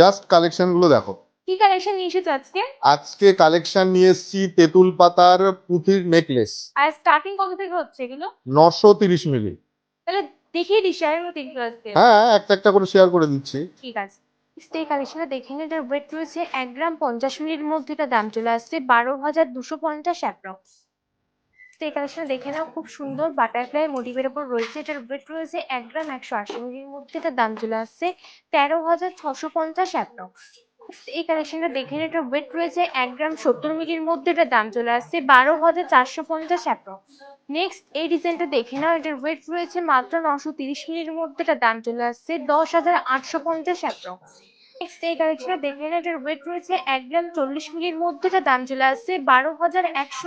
Just কালেকশনগুলো দেখো। কি কালেকশন নিয়ে এসেছ আজকে? আজকে কালেকশন নিয়ে এসেছি তেঁতুল পাতার পুঁথির নেকলেস আর স্টার্টিং কত থেকে হচ্ছে এগুলো? নশো তিরিশ মিলি। তাহলে দেখিয়ে দিস শেয়ার করে আজকে। হ্যাঁ একটা একটা করে শেয়ার করে দিচ্ছি। ঠিক আছে। এই কালেকশনটা দেখে নিন এটার ওয়েট রয়েছে এক গ্রাম পঞ্চাশ মিনির মধ্যে এটা দাম চলে আসছে বারো হাজার দুশো পঞ্চাশ অ্যাপ্রক্স এই কালেকশনটা দেখে নাও, খুব সুন্দর বাটারফ্লাই মোটিভের উপর রয়েছে। এটার ওয়েট রয়েছে এক গ্রাম একশো আশি মিলির মধ্যে। এটার দাম চলে আসছে তেরো হাজার ছশো পঞ্চাশ এই কালেকশনটা দেখে এটার ওয়েট রয়েছে এক গ্রাম সত্তর মিলির মধ্যে। এটার দাম চলে আসছে বারো হাজার চারশো পঞ্চাশ নেক্সট এই ডিজাইনটা দেখে নাও, এটার ওয়েট রয়েছে মাত্র নশো তিরিশ মিলির মধ্যে। এটার দাম চলে আসছে দশ হাজার আটশো পঞ্চাশ নেক্সট এই কালেকশনটা দেখে নাও এটার ওয়েট রয়েছে এক গ্রাম চল্লিশ মিলির মধ্যে। এটার দাম চলে আসছে বারো হাজার একশো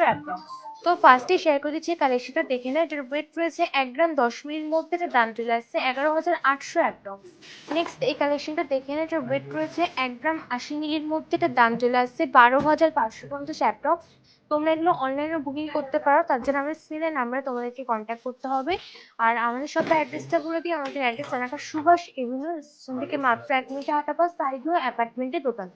তো ফার্স্টে শেয়ার করে দিচ্ছি কালেকশনটা দেখে নাও, এটার ওয়েট রয়েছে এক গ্রাম দশ মিলির মধ্যে এটার দাম চলে আসছে এগারো হাজার আটশো অ্যাপ্রক্স নেক্সট এই কালেকশনটা দেখে নাও, এটার ওয়েট রয়েছে এক গ্রাম আশি মিলির মধ্যে এটার দাম চলে আসছে বারো হাজার পাঁচশো পঞ্চাশ অ্যাপ্রক্স তোমরা এগুলো অনলাইনে বুকিং করতে পারো, তার জন্য আমাদের স্ক্রিনের নাম্বারে তোমাদেরকে কন্ট্যাক্ট করতে হবে। আর আমাদের শপের অ্যাড্রেসটা বলে দিই আমাদের অ্যাড্রেস এলাকা সুভাষ এভিনিউ থেকে মাত্র এক মিনিটে হাঁটা পাস হয়ে অ্যাপার্টমেন্টের দোকান